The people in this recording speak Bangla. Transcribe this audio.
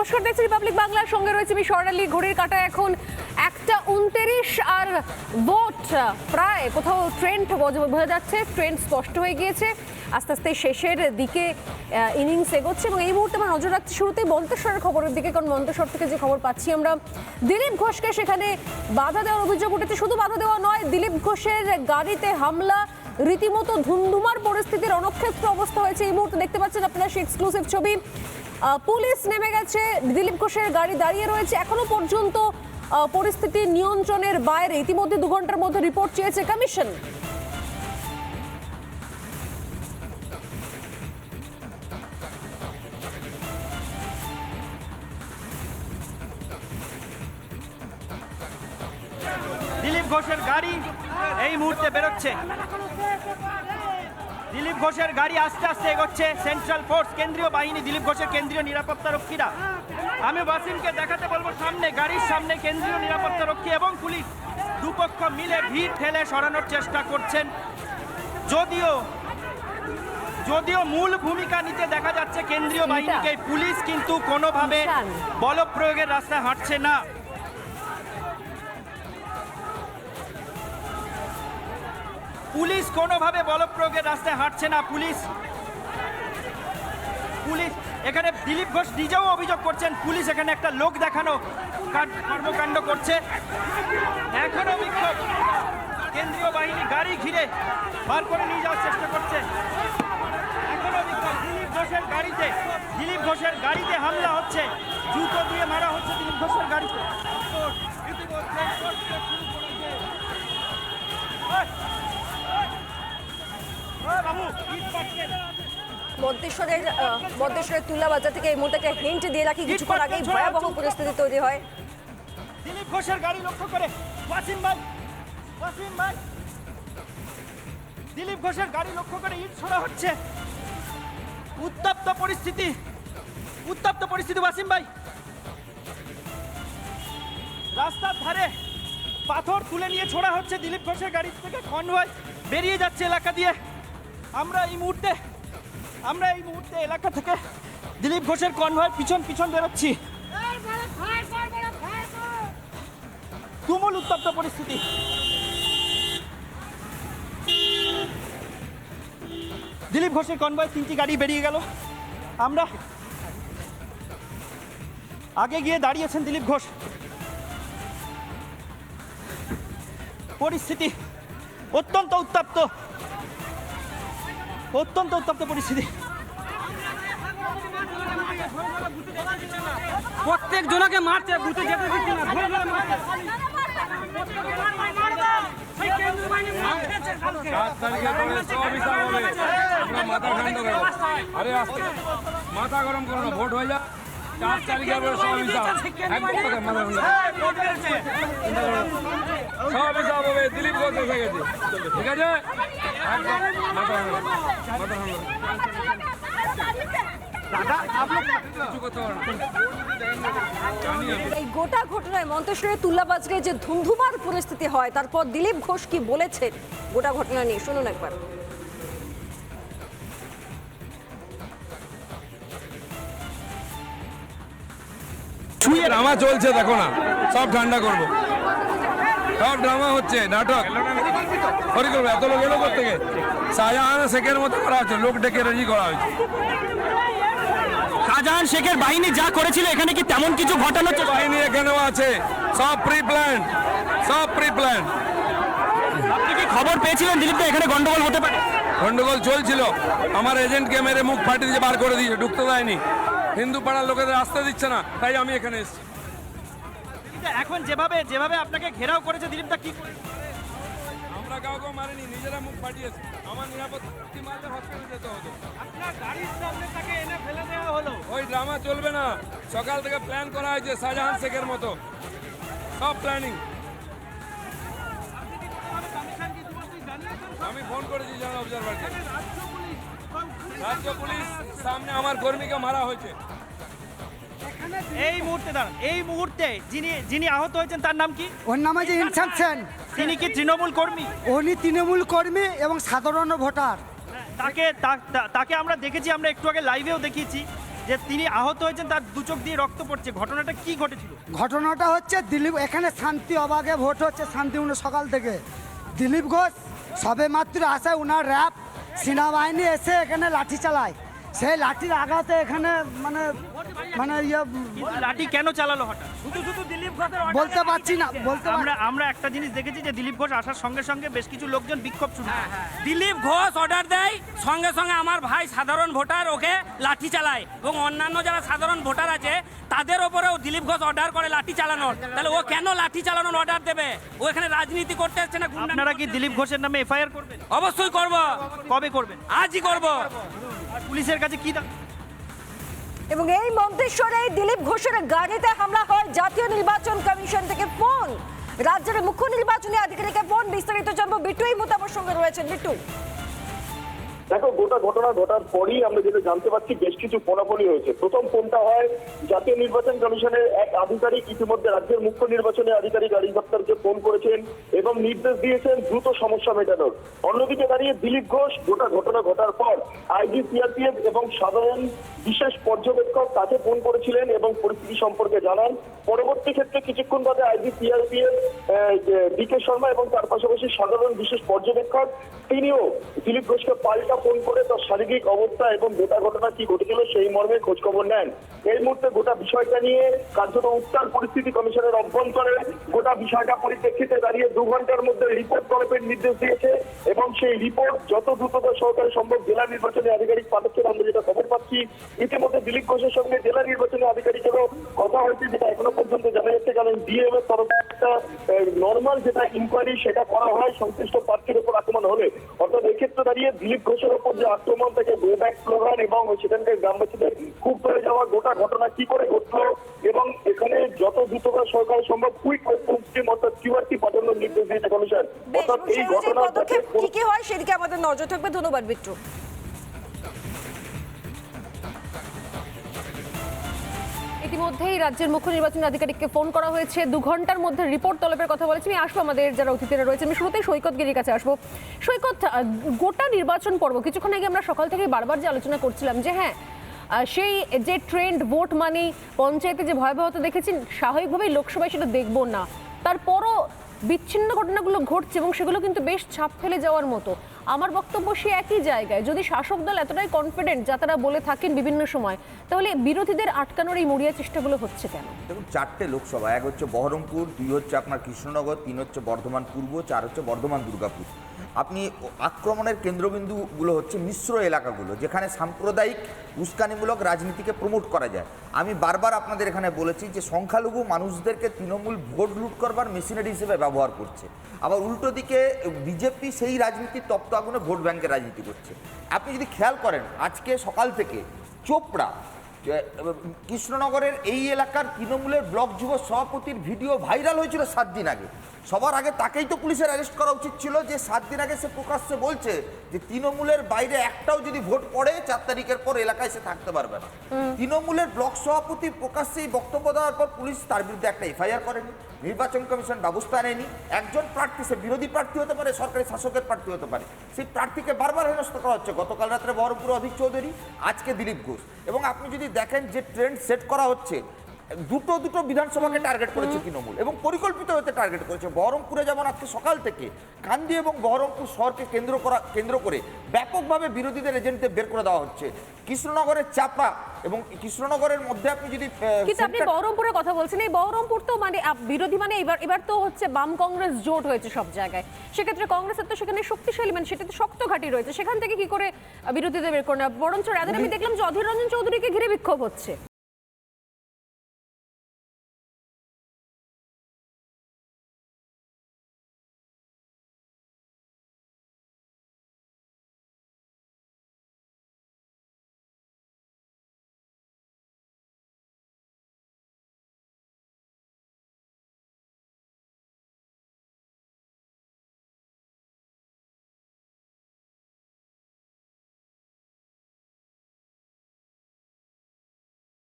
নমস্কার, দেখছি রিপাবলিক বাংলার সঙ্গে রয়েছে আমি স্বর্ণালী ঘড়ির কাটা এখন একটা উনত্রিশ আর ভোট প্রায় কোথাও ট্রেন্ড বোঝা যাচ্ছে ট্রেন্ড স্পষ্ট হয়ে গিয়েছে। আস্তে আস্তে শেষের দিকে ইনিংস এগোচ্ছে এবং এই মুহূর্তে আমরা নজর রাখছি শুরুতেই মন্তেশ্বরের খবরের দিকে, কারণ মন্তেশ্বর থেকে যে খবর পাচ্ছি আমরা, দিলীপ ঘোষকে সেখানে বাধা দেওয়ার অভিযোগ উঠেছে। শুধু বাধা দেওয়া নয়, দিলীপ ঘোষের গাড়িতে হামলা, রীতিমতো ধুন্ধুমার পরিস্থিতির রণক্ষেত্র অবস্থা হয়েছে। এই মুহূর্তে দেখতে পাচ্ছেন আপনারা সেই এক্সক্লুসিভ ছবি। পুলিশ নেমে গেছে, দিলীপ ঘোষের গাড়ি দাঁড়িয়ে রয়েছে। এখনও পর্যন্ত পরিস্থিতি নিয়ন্ত্রণের বাইরে। ইতিমধ্যে দু ঘণ্টার মধ্যে রিপোর্ট চেয়েছে কমিশন। দিলীপ ঘোষের গাড়ি এই মুহূর্তে বেরোচ্ছে। দিলীপ ঘোষের গাড়ি আস্তে আস্তে এগোচ্ছে। সেন্ট্রাল ফোর্স কেন্দ্রীয় বাহিনী দিলীপ ঘোষের কেন্দ্রীয় নিরাপত্তা রক্ষীরা। আমি ওয়াসিমকে দেখাতে বলব সামনে গাড়ির সামনে কেন্দ্রীয় নিরাপত্তা রক্ষী এবং পুলিশ। দুপক্ষ মিলে ভিড় ঠেলে সরানোর চেষ্টা করছেন। যদিও যদিও মূল ভূমিকা নিতে দেখা যাচ্ছে কেন্দ্রীয় বাহিনীকে পুলিশ কিন্তু কোনোভাবে বিশাল। বল প্রয়োগের রাস্তায় হাঁটছে না। পুলিশ কোনোভাবে বলপ্রয়োগের রাস্তায় হাঁটছে না, পুলিশ। পুলিশ, এখানে দিলীপ ঘোষ নিজেও অভিযোগ করছেন, পুলিশ এখানে একটা লোক দেখানো কর্মকাণ্ড করছে। এখনও বিক্ষোভ। কেন্দ্রীয় বাহিনী গাড়ি ঘিরে বার করে নিয়ে যাওয়ার চেষ্টা করছে। এখনও বিক্ষোভ। দিলীপ ঘোষের গাড়িতে, দিলীপ ঘোষের গাড়িতে হামলা হচ্ছে। জুতো দিয়ে মারা হচ্ছে। মন্তেশ্বরের মন্তেশ্বরের তুলা বাজার থেকে এই মুহূর্তে একটা হিন্ট দিয়ে রাখি কিছুক্ষণ আগেই ভয়াবহ পরিস্থিতি তৈরি হয়। দিলীপ ঘোষের গাড়ি লক্ষ্য করে ওয়াসিম ভাই ওয়াসিম ভাই। দিলীপ ঘোষের গাড়ি লক্ষ্য করে ইট ছোড়া হচ্ছে। উত্তপ্ত পরিস্থিতি উত্তপ্ত পরিস্থিতি ওয়াসিম ভাই। রাস্তার ধারে পাথর তুলে নিয়ে ছোড়া হচ্ছে দিলীপ ঘোষের গাড়ি থেকে কনভয় বেরিয়ে যাচ্ছে এলাকা দিয়ে। আমরা এই মুহূর্তে আমরা এই মুহূর্তে এলাকা থেকে দিলীপ ঘোষের কনভয় পিছন পিছন বেরোচ্ছি। তুমুল উত্তপ্ত পরিস্থিতি। দিলীপ ঘোষের কনভয় তিনটি গাড়ি বেরিয়ে গেল। আমরা আগে গিয়ে দাঁড়িয়েছেন দিলীপ ঘোষ। পরিস্থিতি অত্যন্ত উত্তপ্ত। অত্যন্ত উত্তপ্ত পরিস্থিতি। প্রত্যেক জনকে মারছে বুথে যেতে দিচ্ছে না মারছে। আরে আস্তে। মাথা গরম করো না ভোট হয়ে যা চার তারিখের পরে সব হিসাব একদম মাথা চিন্তা করো না। সব হিসাব হবে দিলীপ ঘোষ এসে গেছে। ঠিক আছে? এই গোটা ঘটনায় মন্তেশ্বরের তুলাবাজরে যে ধুন্ধুমার পরিস্থিতি হয় তারপর দিলীপ ঘোষ কি বলেছে? গোটা ঘটনা নিয়ে শুনুন একবার। ড্রামা চলছে দেখো না। সব ঠান্ডা করব। সব ড্রামা হচ্ছে নাটক। করব এত লোক এলো থেকে শাহজাহান শেখের মতো করা হচ্ছে লোক ডেকে রেজি করা হয়েছে। শাহজাহান শেখের বাহিনী যা করেছিল এখানে কি তেমন কিছু ঘটানো? বাহিনী এখানেও আছে। সব প্রি প্ল্যান সব প্রি প্ল্যান আপনি কি খবর পেয়েছিলেন দিলীপ এখানে গন্ডগোল হতে পারে। গন্ডগোল চলছিল। আমার এজেন্টকে মেরে মুখ ফাটিয়ে দিয়ে বার করে দিয়েছে ঢুকতে দেয়নি। হিন্দু পাড়ার লোকেদের আসতে দিচ্ছে না তাই আমি এখানে এসেছি। এখন যেভাবে যেভাবে আপনাকে ঘেরাও করেছে দিলীপ দা কি আমরা কাউকে মারিনি নিজেরা মুখ ফাটিয়েছি। আমার নিরাপত্তা মারলে হসপিটালে যেতে হতো। আপনার গাড়ির সামনে তাকে এনে ফেলে দেওয়া হলো। ওই ড্রামা চলবে না। সকাল থেকে প্ল্যান করা হয়েছে শাহজাহান শেখের মতো। সব প্ল্যানিং আমি ফোন করেছি জানা অবজারভারকে রাজ্য পুলিশ সামনে আমার কর্মীকে মারা হয়েছে। এই মুহূর্তে দাঁড়ান এই মুহূর্তে যিনি যিনি আহত হয়েছেন তার নাম কি? ওর নাম আছে ইনসান সেন। তিনি কি তৃণমূল কর্মী? উনি তৃণমূল কর্মী এবং সাধারণ ভোটার। তাকে তাকে আমরা দেখেছি আমরা একটু আগে লাইভেও দেখিয়েছি যে তিনি আহত হয়েছেন তার দু চোখ দিয়ে রক্ত পড়ছে। ঘটনাটা কি ঘটেছিল? ঘটনাটা হচ্ছে দিলীপ এখানে শান্তি অবাগে ভোট হচ্ছে শান্তিপূর্ণ সকাল থেকে। দিলীপ ঘোষ সবে মাত্র আসে ওনার র্যাব সেনাবাহিনী এসে এখানে লাঠি চালায়। সেই লাঠির আঘাতে এখানে মানে মানে ইয়ে লাঠি কেন চালালো হঠাৎ? বলতে পারছি না বলতে আমরা আমরা একটা জিনিস দেখেছি যে দিলীপ ঘোষ আসার সঙ্গে সঙ্গে বেশ কিছু লোকজন বিক্ষোভ শুরু দিলীপ ঘোষ অর্ডার দেয় সঙ্গে সঙ্গে আমার ভাই সাধারণ ভোটার ওকে লাঠি চালায় এবং অন্যান্য যারা সাধারণ ভোটার আছে তাদের ওপরেও দিলীপ ঘোষ অর্ডার করে লাঠি চালানোর। তাহলে ও কেন লাঠি চালানোর অর্ডার দেবে? ও এখানে রাজনীতি করতে এসছে না গুন্ডা- আপনারা কি দিলীপ ঘোষের নামে এফআইআর করবেন? অবশ্যই করব। কবে করবেন? আজই করব। আর পুলিশের কাছে কি দাবি? এবং এই মন্তেশ্বরে দিলীপ ঘোষের গাড়িতে হামলা হয় জাতীয় নির্বাচন কমিশন থেকে ফোন। রাজ্যের মুখ্য নির্বাচনী আধিকারিকের ফোন, বিস্তারিত জানব বিটু এই সঙ্গে রয়েছেন বিটু দেখো, গোটা ঘটনা ঘটার পরই আমরা যেটা জানতে পারছি, বেশ কিছু ফলাফলই হয়েছে। প্রথম ফোনটা হয়, জাতীয় নির্বাচন কমিশনের এক আধিকারিক ইতিমধ্যে রাজ্যের মুখ্য নির্বাচনী আধিকারিক আরিফ আক্তারকে ফোন করেছেন এবং নির্দেশ দিয়েছেন দ্রুত সমস্যা মেটানোর। অন্যদিকে দাঁড়িয়ে দিলীপ ঘোষ, গোটা ঘটনা ঘটার পর আইজি, সিআরপিএফ এবং সাধারণ বিশেষ পর্যবেক্ষক তাকে ফোন করেছিলেন এবং পরিস্থিতি সম্পর্কে জানান। পরবর্তী ক্ষেত্রে কিছুক্ষণ বাদে আইজি, সিআরপিএফ ডিকে শর্মা এবং তার পাশাপাশি সাধারণ বিশেষ পর্যবেক্ষক, তিনিও দিলীপ ঘোষকে পাল্টা ফোন করে তার শারীরিক অবস্থা এবং গোটা ঘটনা কি ঘটেছিল সেই মর্মে খোঁজখবর নেন। এই মুহূর্তে গোটা বিষয়টা নিয়ে কার্যত উত্তাল পরিস্থিতি কমিশনের অভ্যন্তরে গোটা বিষয়টা পরিপ্রেক্ষিতে দাঁড়িয়ে দু ঘণ্টার মধ্যে রিপোর্ট তলবের নির্দেশ দিয়েছে এবং সেই রিপোর্ট যত দ্রুত সহকারে সম্ভব জেলা নির্বাচনী আধিকারিক পাঠাচ্ছেন আমরা যেটা খবর পাচ্ছি, ইতিমধ্যে দিলীপ ঘোষের সঙ্গে জেলা নির্বাচনী আধিকারিকেরও কথা হয়েছে যেটা এখনও পর্যন্ত জানা যাচ্ছে, কারণ ডিএম এর তরফে একটা নর্মাল যেটা ইনকোয়ারি সেটা করা হয়, সংশ্লিষ্ট প্রার্থীর উপর আক্রমণ হলে। অর্থাৎ এক্ষেত্রে দাঁড়িয়ে দিলীপ ঘোষের উপর যে আক্রমণ থেকে গো ব্যাক স্লোগান এবং সেখানকার গ্রামবাসীদের খুব হয়ে যাওয়া গোটা ঘটনা কি করে ঘটলো এবং এখানে যত দ্রুত সরকার সম্ভব কুইক রেসপন্স টিম অর্থাৎ কিউআরটি পাঠানোর নির্দেশ দিয়েছে কমিশন অর্থাৎ এই সেই ঘটনা পদক্ষেপ কি কি হয় সেদিকে আমাদের নজর থাকবে। ধন্যবাদ বিট্টু। ইতিমধ্যেই রাজ্যের মুখ্য নির্বাচন আধিকারিককে ফোন করা হয়েছে। দু ঘণ্টার মধ্যে রিপোর্ট তলবের কথা বলেছি আমি আসব আমাদের যারা অতিথিরা রয়েছে আমি শুরুতেই সৈকত গিরির কাছে আসব। সৈকত গোটা নির্বাচন পর্ব, কিছুক্ষণ আগে আমরা সকাল থেকে বারবার যে আলোচনা করছিলাম যে হ্যাঁ সেই যে ট্রেন্ড ভোট মানেই পঞ্চায়েতে যে ভয়াবহতা দেখেছি স্বাভাবিকভাবেই লোকসভায় সেটা দেখব না। তারপরও বিচ্ছিন্ন ঘটনাগুলো ঘটছে এবং সেগুলো কিন্তু বেশ ছাপ ফেলে যাওয়ার মতো। আমার বক্তব্য সে একই জায়গায়। যদি শাসক দল এতটাই কনফিডেন্ট যা তারা বলে থাকেন বিভিন্ন সময়, তাহলে বিরোধীদের আটকানোর এই মরিয়া চেষ্টাগুলো হচ্ছে কেন? দেখুন, চারটে লোকসভা, এক হচ্ছে বহরমপুর, দুই হচ্ছে আপনার কৃষ্ণনগর, তিন হচ্ছে বর্ধমান পূর্ব, চার হচ্ছে বর্ধমান দুর্গাপুর। আপনি আক্রমণের কেন্দ্রবিন্দুগুলো হচ্ছে মিশ্র এলাকাগুলো, যেখানে সাম্প্রদায়িক উস্কানিমূলক রাজনীতিকে প্রমোট করা যায়। আমি বারবার আপনাদের এখানে বলেছি যে সংখ্যালঘু মানুষদেরকে তৃণমূল ভোট লুট করবার মেশিনারি হিসেবে ব্যবহার করছে। আবার উল্টো দিকে, বিজেপি সেই রাজনীতির তপ্ত আগুনে ভোট ব্যাংকের রাজনীতি করছে। আপনি যদি খেয়াল করেন, আজকে সকাল থেকে চোপড়া কৃষ্ণনগরের এই এলাকার তৃণমূলের ব্লক যুব সভাপতির ভিডিও ভাইরাল হয়েছিল সাত দিন আগে। সবার আগে তাকেই তো পুলিশের অ্যারেস্ট করা উচিত ছিল যে সাত দিন আগে সে প্রকাশ্যে বলছে যে তৃণমূলের বাইরে একটাও যদি ভোট পড়ে চার তারিখের পর এলাকায় সে থাকতে পারবে না। তৃণমূলের ব্লক সভাপতি প্রকাশ্যে বক্তব্য দেওয়ার পর পুলিশ তার বিরুদ্ধে একটা এফআইআর করেনি নির্বাচন কমিশন ব্যবস্থা নেয়নি। একজন প্রার্থী সে বিরোধী প্রার্থী হতে পারে সরকারি শাসকের প্রার্থী হতে পারে। সেই প্রার্থীকে বারবার হেনস্থ করা হচ্ছে। গতকাল রাত্রে বহরমপুর অভিক চৌধুরী আজকে দিলীপ ঘোষ। এবং আপনি যদি দেখেন যে ট্রেন্ড সেট করা হচ্ছে দুটো দুটো বিধানসভাকে টার্গেট করেছে তৃণমূল এবং পরিকল্পিত হতে টার্গেট করেছে। বহরমপুরে যেমন আজকে সকাল থেকে কান্দি এবং বহরমপুর শহরকে কেন্দ্র করা কেন্দ্র করে ব্যাপকভাবে বিরোধীদের এজেন্টদের বের করে দেওয়া হচ্ছে। কৃষ্ণনগরের চাপা এবং কৃষ্ণনগরের মধ্যে আপনি যদি কিন্তু আপনি বহরমপুরের কথা বলছেন। এই বহরমপুর তো মানে বিরোধী মানে এবার এবার তো হচ্ছে বাম কংগ্রেস জোট হয়েছে সব জায়গায়। সেক্ষেত্রে কংগ্রেসের তো সেখানে শক্তিশালী মানে সেটা তো শক্ত ঘাঁটি রয়েছে। সেখান থেকে কি করে বিরোধীদের বের করে নেওয়া? বরঞ্চ রাদের আমি দেখলাম যে অধীর রঞ্জন চৌধুরীকে ঘিরে বিক্ষোভ হচ্ছে।